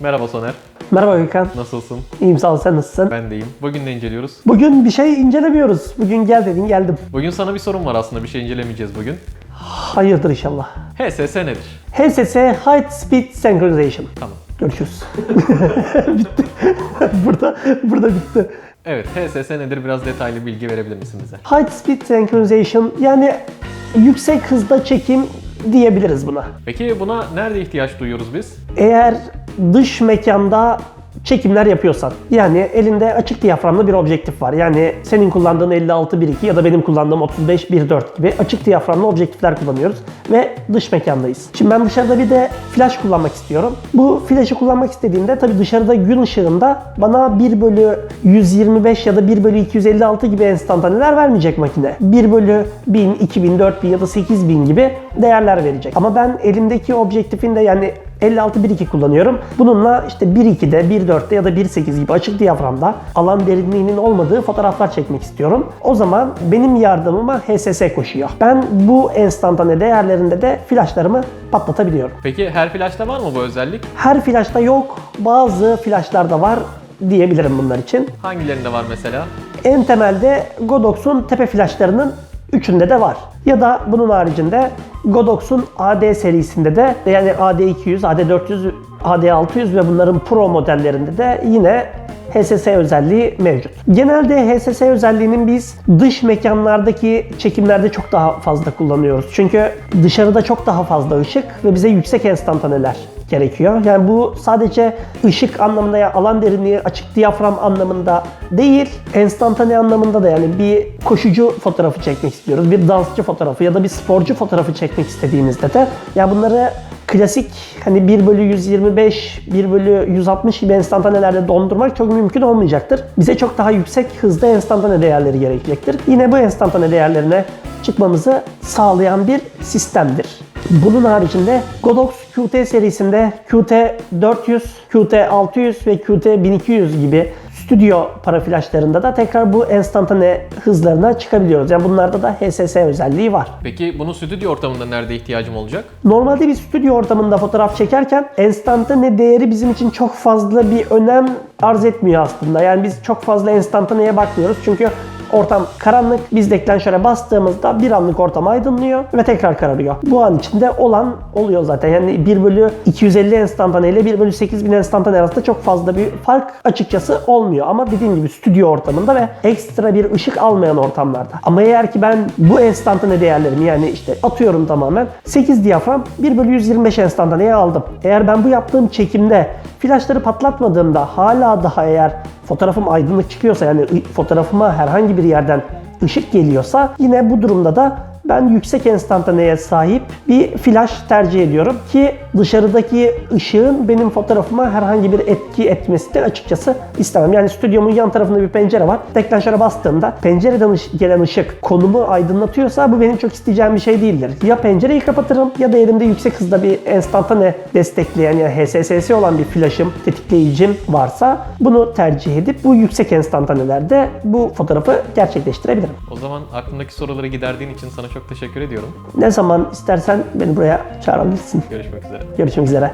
Merhaba Soner. Merhaba Gökhan. Nasılsın? İyiyim sağ ol sen nasılsın? Ben deyim. Bugün ne inceliyoruz? Bugün bir şey incelemiyoruz. Bugün gel dedin geldim. Bugün sana bir sorum var aslında. Bir şey incelemeyeceğiz bugün. Hayırdır inşallah. HSS nedir? HSS High Speed Synchronization. Tamam. Görüşürüz. bitti. burada, burada bitti. Evet, HSS nedir? Biraz detaylı bilgi verebilir misin bize? High Speed Synchronization yani yüksek hızda çekim diyebiliriz buna. Peki buna nerede ihtiyaç duyuyoruz biz? Eğer dış mekanda çekimler yapıyorsan yani elinde açık diyaframlı bir objektif var. Yani senin kullandığın 56-1.2 ya da benim kullandığım 35-1.4 gibi açık diyaframlı objektifler kullanıyoruz ve dış mekandayız. Şimdi ben dışarıda bir de flash kullanmak istiyorum. Bu flash'ı kullanmak istediğimde tabii dışarıda gün ışığında bana 1 bölü 125 ya da 1 bölü 256 gibi enstantaneler vermeyecek makine. 1 bölü 1000, 2000, 4000 ya da 8000 gibi değerler verecek. Ama ben elimdeki objektifin de yani 56-1.2 kullanıyorum. Bununla işte 1.2'de, 1.4'te ya da 1.8 gibi açık diyaframda alan derinliğinin olmadığı fotoğraflar çekmek istiyorum. O zaman benim yardımıma HSS koşuyor. Ben bu enstantane değerlerinde de flashlarımı patlatabiliyorum. Peki her flash'ta var mı bu özellik? Her flashta yok, bazı flashlarda var diyebilirim bunlar için. Hangilerinde var mesela? En temelde Godox'un tepe flashlarının üçünde de var. Ya da bunun haricinde Godox'un AD serisinde de yani AD200, AD400, AD600 ve bunların Pro modellerinde de yine HSS özelliği mevcut. Genelde HSS özelliğinin biz dış mekanlardaki çekimlerde çok daha fazla kullanıyoruz. Çünkü dışarıda çok daha fazla ışık ve bize yüksek enstantaneler gerekiyor. Yani bu sadece ışık anlamında ya alan derinliği açık diyafram anlamında değil, enstantane anlamında da yani bir koşucu fotoğrafı çekmek istiyoruz, bir dansçı fotoğrafı ya da bir sporcu fotoğrafı çekmek istediğimizde de ya bunları klasik hani 1 bölü 125, 1 bölü 160 gibi enstantanelerde dondurmak çok mümkün olmayacaktır. Bize çok daha yüksek hızda enstantane değerleri gerekecektir. Yine bu enstantane değerlerine çıkmamızı sağlayan bir sistemdir. Bunun haricinde Godox QT serisinde QT400, QT600 ve QT1200 gibi stüdyo para flaşlarında da tekrar bu enstantane hızlarına çıkabiliyoruz. Yani bunlarda da HSS özelliği var. Peki bunu stüdyo ortamında nerede ihtiyacım olacak? Normalde bir stüdyo ortamında fotoğraf çekerken enstantane değeri bizim için çok fazla bir önem arz etmiyor aslında. Yani biz çok fazla enstantaneye bakmıyoruz çünkü ortam karanlık. Biz deklanşöre bastığımızda bir anlık ortam aydınlıyor ve tekrar kararıyor. Bu an içinde olan oluyor zaten. Yani 1 bölü 250 enstantane ile 1 bölü 8000 enstantane arasında çok fazla bir fark açıkçası olmuyor. Ama dediğim gibi stüdyo ortamında ve ekstra bir ışık almayan ortamlarda. Ama eğer ki ben bu enstantane değerlerimi yani işte atıyorum tamamen 8 diyafram 1 bölü 125 enstantaneye aldım. Eğer ben bu yaptığım çekimde flaşları patlatmadığımda hala daha eğer fotoğrafım aydınlık çıkıyorsa yani fotoğrafıma herhangi bir yerden ışık geliyorsa yine bu durumda da ben yüksek enstantaneye sahip bir flash tercih ediyorum ki dışarıdaki ışığın benim fotoğrafıma herhangi bir etki etmesini açıkçası istemem. Yani stüdyomun yan tarafında bir pencere var. Deklanşöre bastığımda pencereden gelen ışık konumu aydınlatıyorsa bu benim çok isteyeceğim bir şey değildir. Ya pencereyi kapatırım ya da elimde yüksek hızda bir enstantane destekleyen yani HSS'si olan bir flash'ım, tetikleyicim varsa bunu tercih edip bu yüksek enstantanelerde bu fotoğrafı gerçekleştirebilirim. O zaman aklımdaki soruları giderdiğin için sana çok teşekkür ediyorum. Ne zaman istersen beni buraya çağırabilirsin. Görüşmek üzere. Görüşmek üzere.